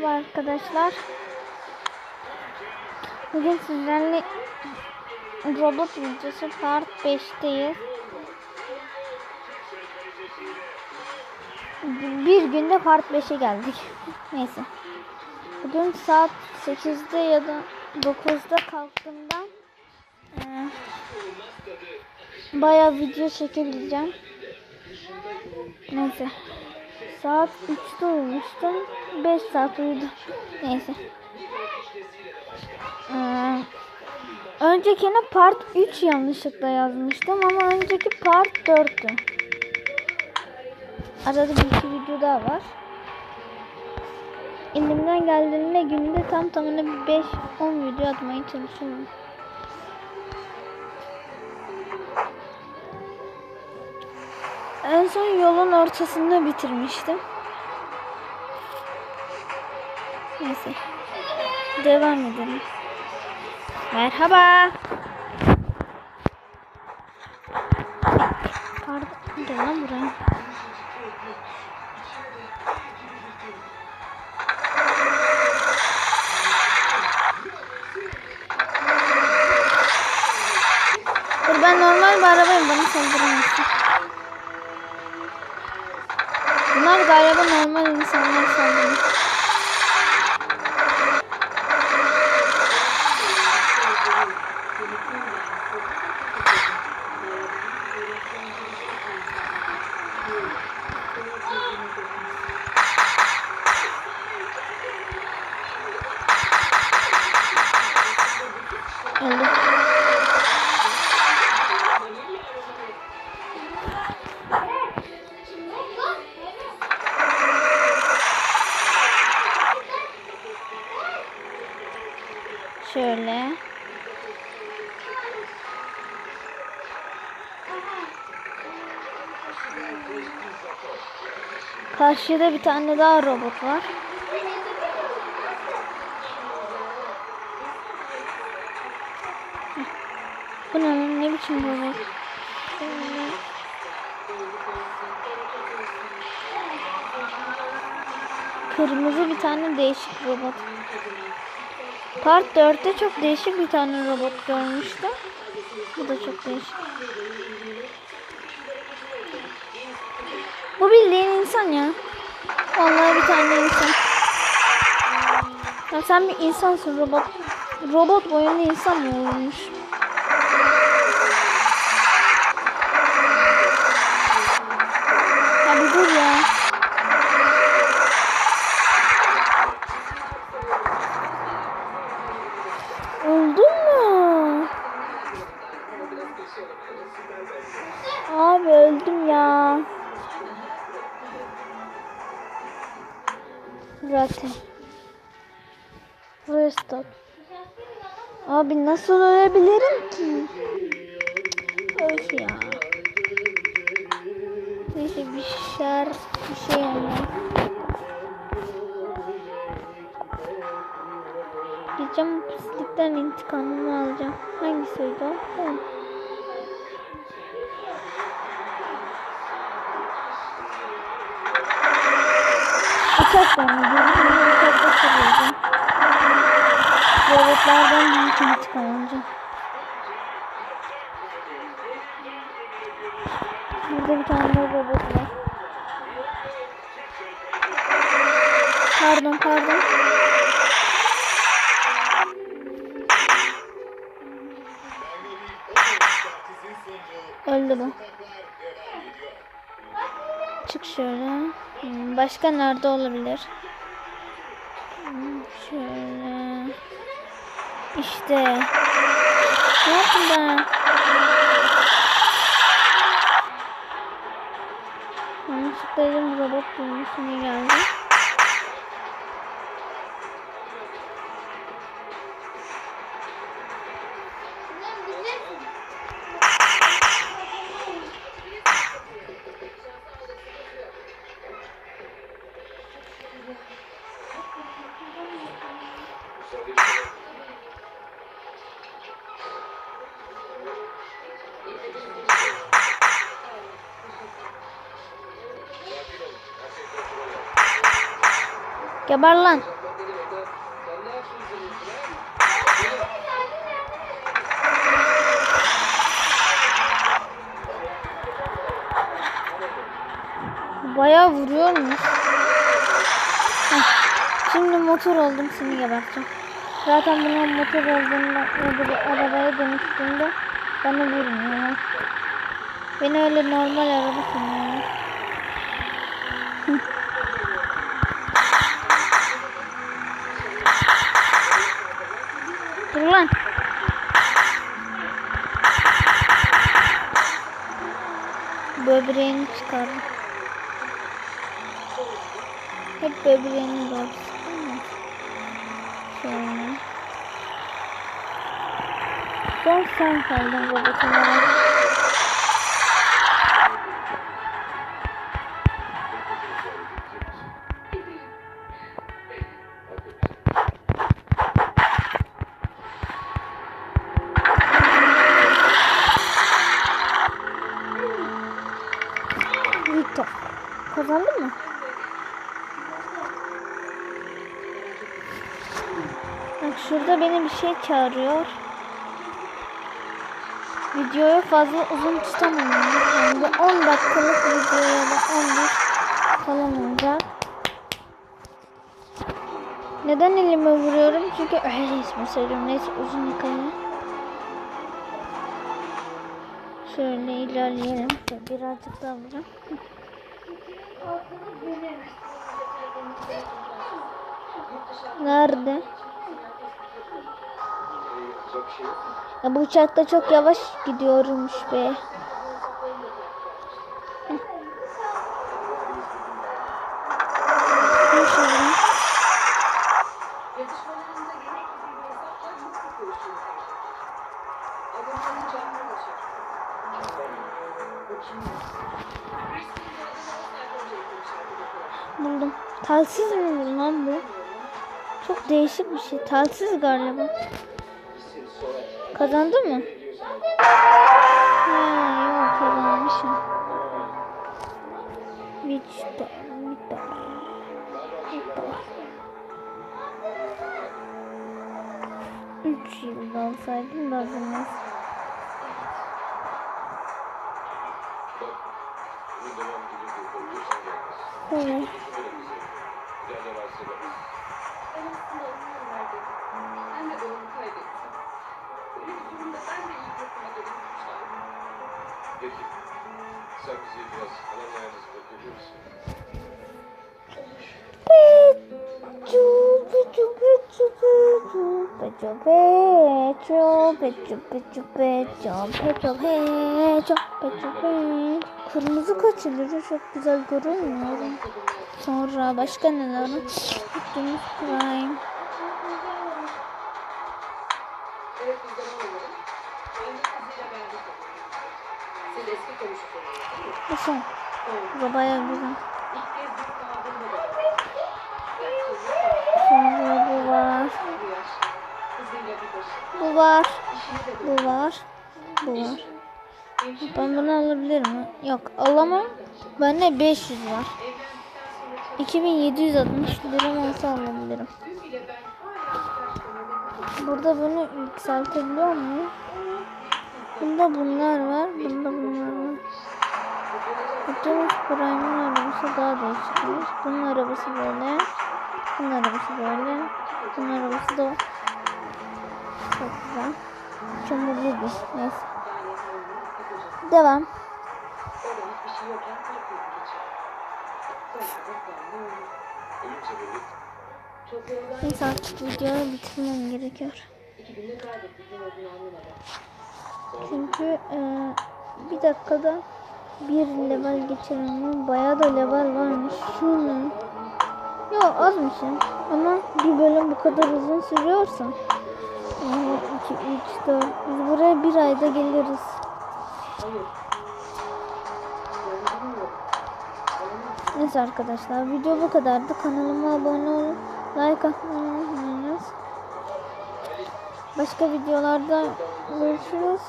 Merhaba arkadaşlar. Bugün sizlerle robot videosu part 5'teyiz. Bir günde part 5'e geldik. Neyse. Bugün saat 8'de ya da 9'da kalktığımdan eee, bayağı video çekebileceğim. Neyse. Saat 3'te uyumuştum. 5 saat uyudum. Neyse. Ee, öncekine part 3 yanlışlıkla yazmıştım ama önceki part 4'tü. Arada bir iki video daha var. Elimden geldiğinde günde tam tamına bir 5-10 video atmaya çalışıyorum. En son yolun ortasında bitirmiştim. Neyse. Devam edelim. Merhaba. Pardon. Gel lan buraya. Ben normal bir arabayım. Bana saldıramazsın. Bunlar galiba normal insanlar sanırım. Karşıda bir tane daha robot var. Bu ne? Ne biçim robot? Kırmızı bir tane değişik robot. Part 4'te çok değişik bir tane robot görmüştüm. Bu da çok değişik. Bu bildiğin insan ya. Vallahi bir tane insan. Ya sen bir insansın robot. Robot boyunda insan mı olmuş? Bir dur ya. Öldün mü? Abi öldüm ya. Zaten. Restart. Abi nasıl ölebilirim ki? Öf ya. Neyse bir şer bir şey olmaz. Gideceğim pislikten intikamımı alacağım. Hangisiydi o? O. Uçak bana gözümü uçakta sürüyordum. Robotlardan intikam alacağım. Burada bir tane robot var. Pardon pardon. Öldü bu. Çık şöyle. Hmm, Başka nerede olabilir? Hmm, Şöyle. İşte. Ne yaptım ben? Yanlışlıkla robot bulmuşum iyi geldi. Geber lan. Bayağı vuruyormuş. Ah, şimdi motor oldum seni geberteceğim. Zaten bunun motor olduğunda bir arabaya dönüştüğünde bana vurmuyor. Beni öyle normal araba sanıyor. Lan. Böbreğini çıkardım. Hep böbreğini doğru. Şöyle. Son sen kaldın robot beni çağırıyor. Videoyu fazla uzun tutamam. Yani bir 10 dakikalık video ya da 11 falan olacak. Neden elime vuruyorum? Çünkü öyle ismi söylüyorum. Neyse uzun hikaye. Şöyle ilerleyelim. Birazcık daha vuracağım. Nerede? Ya bu uçakta çok yavaş gidiyormuş be. Buldum. Telsiz mi lan bu? Çok değişik bir şey. Telsiz galiba. Kazandın mı? Ha yok kazanmışım. Victor, Victor, Victor. Üç yıl alsaydım bunu. Evet. Ben onu de oğlumu kaybettim. Durumda ben de iyi bakıma dönüşmüşler. Peki. Sen bizi biraz alan yalnız bırakabilir misin? Kırmızı kaçırıyor çok güzel görünmüyor. Sonra başka neler? Optimus Prime. Mi? Bu son. Doğru. Bu da bayağı güzel. Sonra bu var. Bu var. Bu var. Bu var. Ben bunu alabilir mi? Yok alamam. Bende 500 var. evlendikten sonra 2760 liram olsa alabilirim. Burada bunu yükseltebiliyor muyum? Bunda bunlar var. Bunda bunlar var. Optimus Prime'ın arabası daha değişikmiş. Bunun arabası böyle. Bunun arabası böyle. Bunun arabası da çok güzel. Çamurlu bir. Neyse. Devam. Neyse artık videoyu bitirmem gerekiyor. Çünkü e, bir dakikada bir level geçiremiyorum. Bayağı da level varmış. Şunu. Yok azmış ya. Ama bir bölüm bu kadar uzun sürüyorsa. 2, 3, 4. Biz buraya bir ayda geliriz. Neyse arkadaşlar video bu kadardı. Kanalıma abone olun. Like atmayı unutmayınız. Başka videolarda görüşürüz.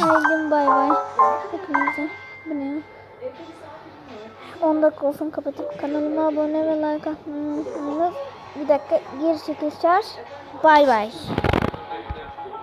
Haydi bay bay. Hepinize. Bu ne? ya? 10 dakika olsun kapatıp kanalıma abone ve like atmayı unutmayınız. Bir dakika geri çekişler. Bay bay.